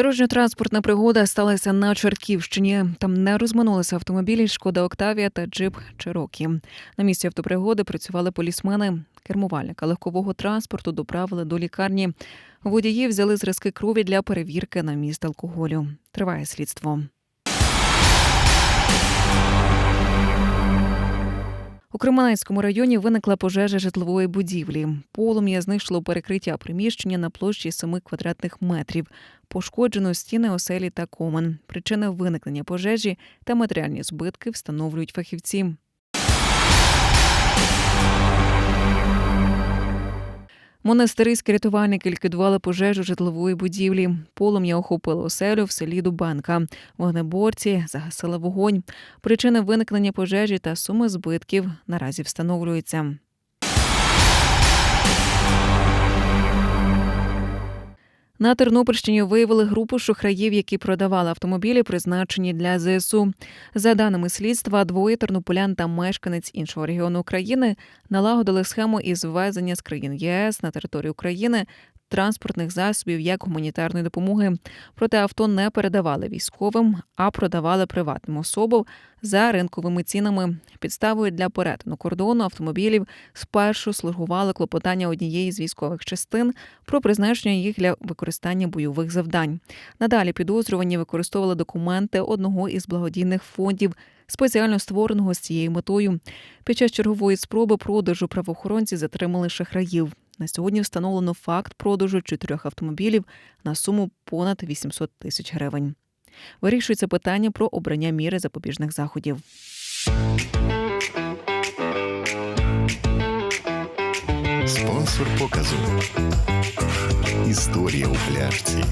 Дорожньо-транспортна пригода сталася на Черківщині. Там не розминулися автомобілі Шкода Октавія та Джип Чирокі. На місці автопригоди працювали полісмени. Кермувальника легкового транспорту доправили до лікарні. Водії взяли зразки крові для перевірки на міст алкоголю. Триває слідство. У Кременецькому районі виникла пожежа житлової будівлі. Полум'я знищило перекриття приміщення на площі 7 квадратних метрів. Пошкоджено стіни оселі та комен. Причини виникнення пожежі та матеріальні збитки встановлюють фахівці. Монастириські рятувальники ліквідували пожежу житлової будівлі. Полум'я охопило оселю в селі Дубанка. Вогнеборці загасили вогонь. Причини виникнення пожежі та суми збитків наразі встановлюються. На Тернопільщині виявили групу шухраїв, які продавали автомобілі, призначені для ЗСУ. За даними слідства, двоє тернополян та мешканець іншого регіону України налагодили схему із ввезення з країн ЄС на територію України транспортних засобів як гуманітарної допомоги. Проте авто не передавали військовим, а продавали приватним особам за ринковими цінами. Підставою для перетину кордону автомобілів спершу слугували клопотання однієї з військових частин про призначення їх для використання бойових завдань. Надалі підозрювані використовували документи одного із благодійних фондів, спеціально створеного з цією метою. Під час чергової спроби продажу правоохоронці затримали шахраїв. На сьогодні встановлено факт продажу чотирьох автомобілів на суму понад 800 тисяч гривень. Вирішується питання про обрання міри запобіжних заходів. Спонсор показу. Історія у пляшці.